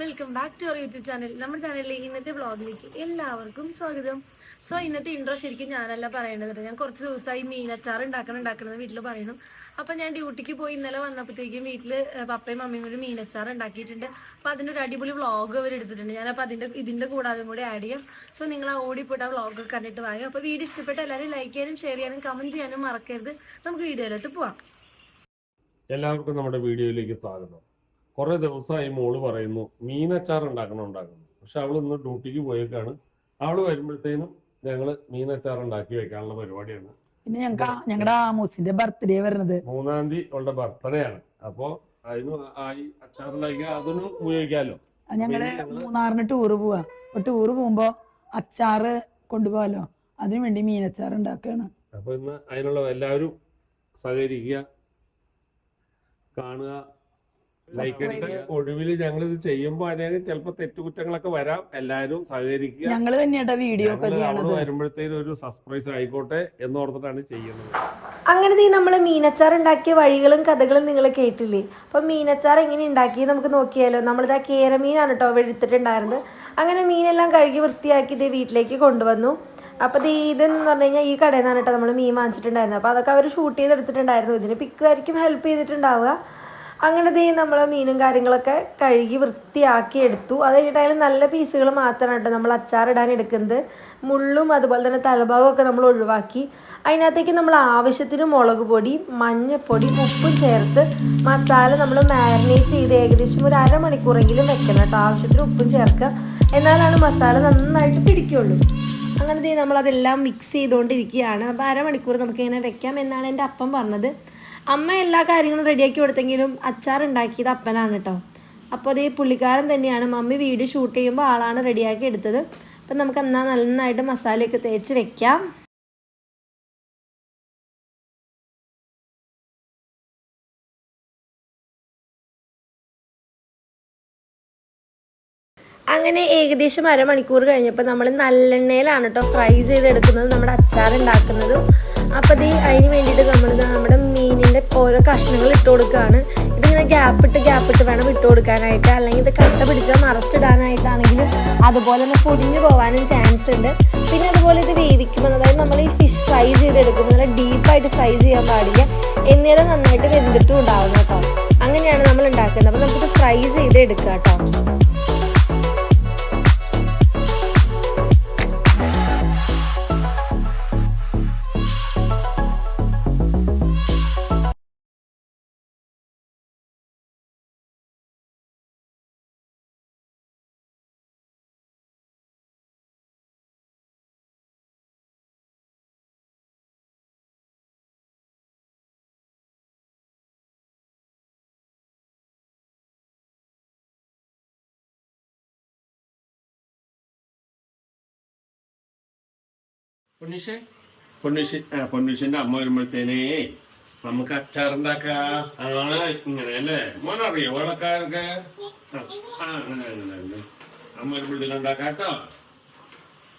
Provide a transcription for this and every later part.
Welcome back to our YouTube channel നമ്മുടെ ചാനലിലെ ഇന്നത്തെ വ്ളോഗിലേക്ക് എല്ലാവർക്കും സ്വാഗതം. സോ ഇന്നത്തെ ഇൻട്രോ ശരിക്കും ഞാനല്ല പറയേണ്ടത് ഞാൻ കുറച്ച് ദിവസമായി മീനച്ചാർ ഉണ്ടാക്കണം ഉണ്ടാക്കണമെന്ന് വീട്ടിൽ പറയണം. അപ്പൊ ഞാൻ ഡ്യൂട്ടിക്ക് പോയി ഇന്നലെ വന്നപ്പോഴത്തേക്കും വീട്ടിൽ പപ്പയും മമ്മിയും കൂടി മീനച്ചാർ ഉണ്ടാക്കിയിട്ടുണ്ട്. അപ്പൊ അതിന്റെ ഒരു അടിപൊളി വ്ളോഗ് അവർ എടുത്തിട്ടുണ്ട്. ഞാൻ അപ്പൊ അതിന്റെ ഇതിന്റെ കൂടാതെ കൂടി ആഡ് ചെയ്യാം. സോ നിങ്ങൾ ആ ഓടിപ്പോയിട്ട് ആ വ്ളോഗ് കണ്ടിട്ട് വാങ്ങും അപ്പോൾ വീഡിയോ ഇഷ്ടപ്പെട്ട എല്ലാവരും ലൈക്ക് ചെയ്യാനും ഷെയർ ചെയ്യാനും കമന്റ് ചെയ്യാനും മറക്കരുത്. നമുക്ക് വീഡിയോയിലോട്ട് പോവാം. എല്ലാവർക്കും നമ്മുടെ വീഡിയോയിലേക്ക് സ്വാഗതം. കുറെ ദിവസമായി മോൾ പറയുന്നു മീനച്ചാർ ഉണ്ടാക്കണം ഉണ്ടാക്കുന്നു. പക്ഷെ അവൾ ഇന്ന് ഡ്യൂട്ടിക്ക് പോയേക്കാണ്. അവൾ വരുമ്പോഴത്തേനും ഞങ്ങൾ മീനച്ചാർ ഉണ്ടാക്കി വെക്കാനുള്ള പരിപാടിയാണ്. പിന്നെ ഞങ്ങൾക്ക് ഞങ്ങളുടെ ആമൂസിന്റെ ബർത്ത്ഡേ വരുന്നത്. മൂന്നാം തീയതി അവളുടെ ബർത്ത്ഡേ ആണ്. അപ്പോ അതിന് ആയി അച്ചാർ ഉണ്ടാക്കി അതിനും ഉപയോഗിക്കാമല്ലോ ഞങ്ങൾ മൂന്നാറിന് ടൂറ് പോവാ. അപ്പൊ ടൂറ് പോകുമ്പോ അച്ചാറ് കൊണ്ടുപോകാലോ അതിനു വേണ്ടി മീനച്ചാർ ഉണ്ടാക്കുകയാണ് അപ്പൊ ഇന്ന് അതിനുള്ള എല്ലാവരും സഹകരിക്കുക കാണുക ലൈക്ക് അടിക്കുക ഒടുവിൽ ഞങ്ങൾ ഇത് ചെയ്യുമ്പോ അതിനകത്ത് ചിലപ്പോ തെറ്റുകുറ്റങ്ങളൊക്കെ വരാം. എല്ലാവരും സഹകരിക്കുക. ഞങ്ങൾ തന്നെയാട്ടാ വീഡിയോ വരുമ്പോഴത്തേനും ഒരു സർപ്രൈസ് ആയിക്കോട്ടെ എന്നോർത്തിട്ടാണ് ചെയ്യുന്നത്. അങ്ങനെ നീ നമ്മൾ മീനച്ചാർ ഉണ്ടാക്കിയ വഴികളും കഥകളും നിങ്ങൾ കേട്ടില്ലേ? അപ്പം മീനച്ചാർ എങ്ങനെ ഉണ്ടാക്കി നമുക്ക് നോക്കിയാലോ? നമ്മളിതാ കേരമീനാണ് കേട്ടോ എടുത്തിട്ടുണ്ടായിരുന്നത് അങ്ങനെ മീനെല്ലാം കഴുകി വൃത്തിയാക്കി ഇത് വീട്ടിലേക്ക് കൊണ്ടുവന്നു. അപ്പോൾ ഇത് ഇതെന്ന് പറഞ്ഞു കഴിഞ്ഞാൽ ഈ കടയിൽ നിന്നാണ് കേട്ടോ നമ്മൾ മീൻ വാങ്ങിച്ചിട്ടുണ്ടായിരുന്നത്. അപ്പോൾ അതൊക്കെ അവർ ഷൂട്ട് ചെയ്തെടുത്തിട്ടുണ്ടായിരുന്നു. ഇതിന് പിക്കുമായിരിക്കും ഹെൽപ്പ് ചെയ്തിട്ടുണ്ടാവുക. അങ്ങനെ ദേ നമ്മൾ മീനും കാര്യങ്ങളൊക്കെ കഴുകി വൃത്തിയാക്കി എടുത്തു. അത് കഴിഞ്ഞിട്ടായാലും നല്ല പീസുകൾ മാത്രമാണ് കേട്ടോ നമ്മൾ അച്ചാറിടാൻ എടുക്കുന്നത്. മുള്ളും അതുപോലെ തന്നെ തലഭാഗവും ഒക്കെ നമ്മൾ ഒഴിവാക്കി. അതിനകത്തേക്ക് നമ്മൾ ആവശ്യത്തിന് മുളക് പൊടി മഞ്ഞപ്പൊടി ഉപ്പും ചേർത്ത് മസാല നമ്മൾ മാരിനേറ്റ് ചെയ്ത് ഏകദേശം ഒരു അരമണിക്കൂറെങ്കിലും വെക്കണം കേട്ടോ. ആവശ്യത്തിന് ഉപ്പും ചേർക്കുക. എന്നാലാണ് മസാല നന്നായിട്ട് പിടിക്കുള്ളൂ. അങ്ങനത്തെ നമ്മളതെല്ലാം മിക്സ് ചെയ്തുകൊണ്ടിരിക്കുകയാണ് അപ്പോൾ അരമണിക്കൂർ നമുക്കിങ്ങനെ വെക്കാം എന്നാണ് എന്റെ അപ്പം പറഞ്ഞത്. അമ്മ എല്ലാ കാര്യങ്ങളും റെഡിയാക്കി കൊടുത്തെങ്കിലും അച്ചാർ ഉണ്ടാക്കിയത് അപ്പനാണ് കേട്ടോ അപ്പോൾ അത് ഈ പുള്ളിക്കാരൻ തന്നെയാണ്. മമ്മി വീട് ഷൂട്ട് ചെയ്യുമ്പോൾ ആളാണ് റെഡിയാക്കി എടുത്തത്. അപ്പം നമുക്ക് എന്നാൽ നന്നായിട്ട് മസാലയൊക്കെ തേച്ച് വെക്കാം. അങ്ങനെ ഏകദേശം അരമണിക്കൂർ കഴിഞ്ഞപ്പോൾ നമ്മൾ നല്ലെണ്ണയിലാണ് കേട്ടോ ഫ്രൈ ചെയ്തെടുക്കുന്നത്. നമ്മുടെ അച്ചാർ ഉണ്ടാക്കുന്നതും. അപ്പോൾ ഇത് അതിന് വേണ്ടിയിട്ട് നമ്മൾ നമ്മുടെ ഓരോ കഷ്ണങ്ങൾ ഇട്ട് കൊടുക്കുകയാണ് ഇതിങ്ങനെ ഗ്യാപ്പ് ഇട്ട് ഗ്യാപ്പ് ഇട്ട് വേണം ഇട്ട് കൊടുക്കാനായിട്ട്. അല്ലെങ്കിൽ ഇത് കട്ട പിടിച്ചാൽ മറച്ചിടാനായിട്ടാണെങ്കിലും അതുപോലെ തന്നെ പൊടിഞ്ഞു പോകാനും ചാൻസ് ഉണ്ട്. പിന്നെ അതുപോലെ ഇത് വേവിക്കുമ്പോൾ അതായത് നമ്മൾ ഈ ഫിഷ് ഫ്രൈ ചെയ്തെടുക്കുമ്പോൾ നല്ല ഡീപ്പായിട്ട് ഫ്രൈ ചെയ്യാൻ പാടില്ല. എന്നേരം നന്നായിട്ട് വെന്തിട്ടും ഉണ്ടാവും കേട്ടോ. അങ്ങനെയാണ് നമ്മൾ ഉണ്ടാക്കുന്നത്. അപ്പോൾ നമുക്കിത് ഫ്രൈ ചെയ്ത് എടുക്കാം കേട്ടോ. പൊന്നീഷേ? പൊന്നീഷ് ആ പൊന്നീഷിന്റെ അമ്മ വരുമ്പോഴത്തേനേ നമുക്ക് അച്ചാറുണ്ടാക്കാം. ആണ് ഇങ്ങനെ അല്ലേ മോനറിയോ അങ്ങനെ അമ്മ വരുമ്പോഴത്തേനും ഉണ്ടാക്കാം കേട്ടോ.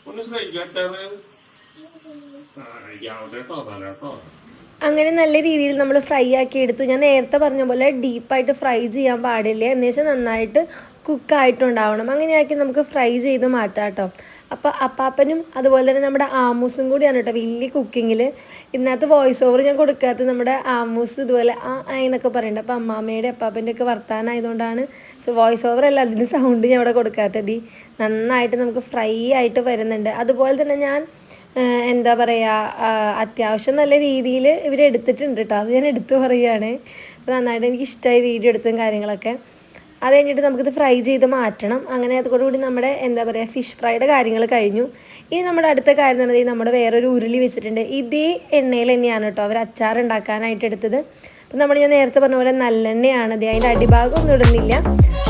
പൊന്നീഷ് കഴിക്കും. അച്ചാറ് അങ്ങനെ നല്ല രീതിയിൽ നമ്മൾ ഫ്രൈ ആക്കി എടുത്തു. ഞാൻ നേരത്തെ പറഞ്ഞ പോലെ ഡീപ്പായിട്ട് ഫ്രൈ ചെയ്യാൻ പാടില്ല. എന്നുവെച്ചാൽ നന്നായിട്ട് കുക്കായിട്ടുണ്ടാവണം അങ്ങനെയാക്കി നമുക്ക് ഫ്രൈ ചെയ്ത് മാറ്റാം കേട്ടോ. അപ്പോൾ അപ്പാപ്പനും അതുപോലെ തന്നെ നമ്മുടെ ആമൂസും കൂടിയാണ് കേട്ടോ വലിയ കുക്കിങ്ങിൽ ഇതിനകത്ത് വോയിസ് ഓവർ ഞാൻ കൊടുക്കാത്ത നമ്മുടെ ആമൂസ് ഇതുപോലെ ആ ആയെന്നൊക്കെ പറയുന്നുണ്ട് അപ്പോൾ അമ്മാമ്മയുടെ അപ്പാപ്പന്റെ ഒക്കെ വർത്താനായതുകൊണ്ടാണ്. സോ വോയിസ് ഓവർ അല്ല അതിന് സൗണ്ട് ഞാൻ ഇവിടെ കൊടുക്കാത്തത്. നന്നായിട്ട് നമുക്ക് ഫ്രൈ ആയിട്ട് വരുന്നുണ്ട്. അതുപോലെ തന്നെ ഞാൻ എന്താ പറയുക അത്യാവശ്യം നല്ല രീതിയിൽ ഇവർ എടുത്തിട്ടുണ്ട് കേട്ടോ. അത് ഞാൻ എടുത്തു പറയുകയാണ്. നന്നായിട്ട് എനിക്ക് ഇഷ്ടമായി വീഡിയോ എടുത്തും കാര്യങ്ങളൊക്കെ. അത് കഴിഞ്ഞിട്ട് നമുക്കിത് ഫ്രൈ ചെയ്ത് മാറ്റണം. അങ്ങനെ അതോടുകൂടി നമ്മുടെ എന്താ പറയുക ഫിഷ് ഫ്രൈയുടെ കാര്യങ്ങൾ കഴിഞ്ഞു. ഇനി നമ്മുടെ അടുത്ത കാര്യം എന്ന് പറഞ്ഞാൽ നമ്മുടെ വേറൊരു ഉരുളി വെച്ചിട്ടുണ്ട്. ഇതേ എണ്ണയിൽ തന്നെയാണ് കേട്ടോ അവർ അച്ചാർ ഉണ്ടാക്കാനായിട്ട് എടുത്തത്. അപ്പം നമ്മൾ ഞാൻ നേരത്തെ പറഞ്ഞ പോലെ നല്ലെണ്ണയാണ്. അത് അതിന്റെ അടിഭാഗം ഒന്നും ഇടുന്നില്ല.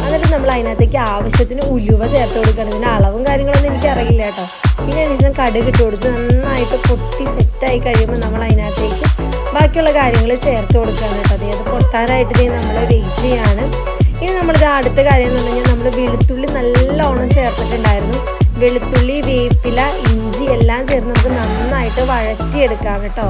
എന്നിട്ട് നമ്മൾ അതിനകത്തേക്ക് ആവശ്യത്തിന് ഉലുവ ചേർത്ത് കൊടുക്കണം ഇതിന്റെ അളവും കാര്യങ്ങളൊന്നും എനിക്ക് അറിയില്ല കേട്ടോ. പിന്നെ അതിനുശേഷം കടുക് ഇട്ട് കൊടുത്ത് നന്നായിട്ട് പൊട്ടി സെറ്റായി കഴിയുമ്പോൾ നമ്മൾ അതിനകത്തേക്ക് ബാക്കിയുള്ള കാര്യങ്ങൾ ചേർത്ത് കൊടുക്കുകയാണ് കേട്ടോ. അതായത് പൊട്ടാനായിട്ട് നമ്മൾ വെയിറ്റ് ചെയ്യാണ്. ഇനി നമ്മളിത് അടുത്ത കാര്യം എന്ന് പറഞ്ഞാൽ നമ്മൾ വെളുത്തുള്ളി നല്ലോണം ചേർത്തിട്ടുണ്ടായിരുന്നു. വെളുത്തുള്ളി വേപ്പില ഇഞ്ചി എല്ലാം ചേർന്ന് നമുക്ക് നന്നായിട്ട് വഴറ്റിയെടുക്കാം കേട്ടോ.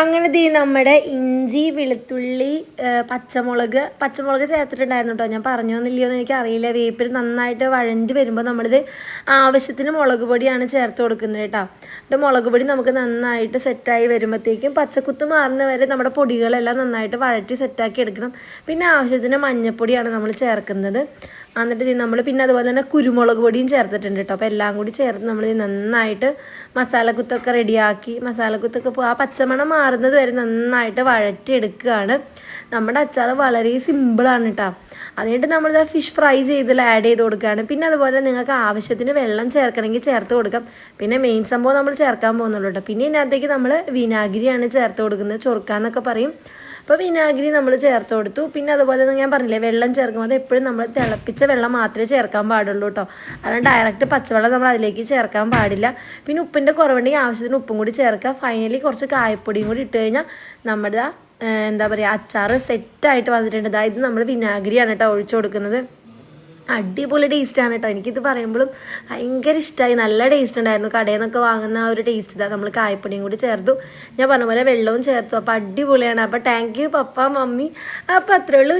അങ്ങനെ ദീ നമ്മുടെ ഇഞ്ചി വെളുത്തുള്ളി പച്ചമുളക് പച്ചമുളക് ചേർത്തിട്ടുണ്ടായിരുന്നു കേട്ടോ ഞാൻ പറഞ്ഞു എന്നില്ലയോ എന്ന് എനിക്കറിയില്ല. വേപ്പിൽ നന്നായിട്ട് വഴണ്ട് വരുമ്പോൾ നമ്മളിത് ആവശ്യത്തിന് മുളക് പൊടിയാണ് ചേർത്ത് കൊടുക്കുന്നത് കേട്ടോ എന്നിട്ട് മുളക് പൊടി നമുക്ക് നന്നായിട്ട് സെറ്റായി വരുമ്പോഴത്തേക്കും പച്ചക്കുത്ത് മാറുന്ന വരെ നമ്മുടെ പൊടികളെല്ലാം നന്നായിട്ട് വഴറ്റി സെറ്റാക്കി എടുക്കണം. പിന്നെ ആവശ്യത്തിന് മഞ്ഞൾപ്പൊടിയാണ് നമ്മൾ ചേർക്കുന്നത്. എന്നിട്ട് നമ്മൾ പിന്നെ അതുപോലെ തന്നെ കുരുമുളക് പൊടിയും ചേർത്തിട്ടുണ്ട് കേട്ടോ അപ്പോൾ എല്ലാം കൂടി ചേർത്ത് നമ്മൾ നന്നായിട്ട് മസാലക്കുത്തൊക്കെ റെഡിയാക്കി മസാലക്കുത്തൊക്കെ ആ പച്ചമണം മാറുന്നത് വരെ നന്നായിട്ട് വഴറ്റിയെടുക്കുകയാണ്. നമ്മുടെ അച്ചാർ വളരെ സിമ്പിളാണ് കേട്ടോ അതിനായിട്ട് നമ്മളിത് ഫിഷ് ഫ്രൈ ചെയ്തിൽ ആഡ് ചെയ്ത് കൊടുക്കുകയാണ്. പിന്നെ അതുപോലെ നിങ്ങൾക്ക് ആവശ്യത്തിന് വെള്ളം ചേർക്കണമെങ്കിൽ ചേർത്ത് കൊടുക്കാം. പിന്നെ മെയിൻ സംഭവം നമ്മൾ ചേർക്കാൻ പോകുന്നുള്ളൂ കേട്ടോ പിന്നെ ഇതിനകത്തേക്ക് നമ്മൾ വിനാഗിരിയാണ് ചേർത്ത് കൊടുക്കുന്നത്. ചൊറുക്കാന്നൊക്കെ പറയും. അപ്പോൾ വിനാഗിരി നമ്മൾ ചേർത്ത് കൊടുത്തു. പിന്നെ അതുപോലെ ഞാൻ പറഞ്ഞില്ലേ വെള്ളം ചേർക്കുമ്പോൾ അത് എപ്പോഴും നമ്മൾ തിളപ്പിച്ച വെള്ളം മാത്രമേ ചേർക്കാൻ പാടുള്ളൂ കേട്ടോ അല്ലാണ്ട് ഡയറക്റ്റ് പച്ചവെള്ളം നമ്മൾ അതിലേക്ക് ചേർക്കാൻ പാടില്ല. പിന്നെ ഉപ്പിന്റെ കുറവുണ്ടെങ്കിൽ ആവശ്യത്തിന് ഉപ്പും കൂടി ചേർക്കുക. ഫൈനലി കുറച്ച് കായപ്പൊടിയും കൂടി ഇട്ട് കഴിഞ്ഞാൽ നമ്മുടെ എന്താ പറയുക അച്ചാറ് സെറ്റായിട്ട് വന്നിട്ടുണ്ട്. അതായത് നമ്മൾ വിനാഗിരിയാണ് കേട്ടോ ഒഴിച്ചു കൊടുക്കുന്നത്. അടിപൊളി ടേസ്റ്റാണ് കേട്ടോ എനിക്കിത് പറയുമ്പോഴും ഭയങ്കര ഇഷ്ടമായി നല്ല ടേസ്റ്റ് ഉണ്ടായിരുന്നു. കടയിൽ നിന്നൊക്കെ വാങ്ങുന്ന ആ ഒരു ടേസ്റ്റ് ഇതാണ് നമ്മൾ കായപ്പൊടിയും കൂടി ചേർത്തു. ഞാൻ പറഞ്ഞ പോലെ വെള്ളവും ചേർത്തു. അപ്പോൾ അടിപൊളിയാണ്. അപ്പോൾ താങ്ക് യു പപ്പ മമ്മി. അപ്പോൾ അത്രേ ഉള്ളൂ.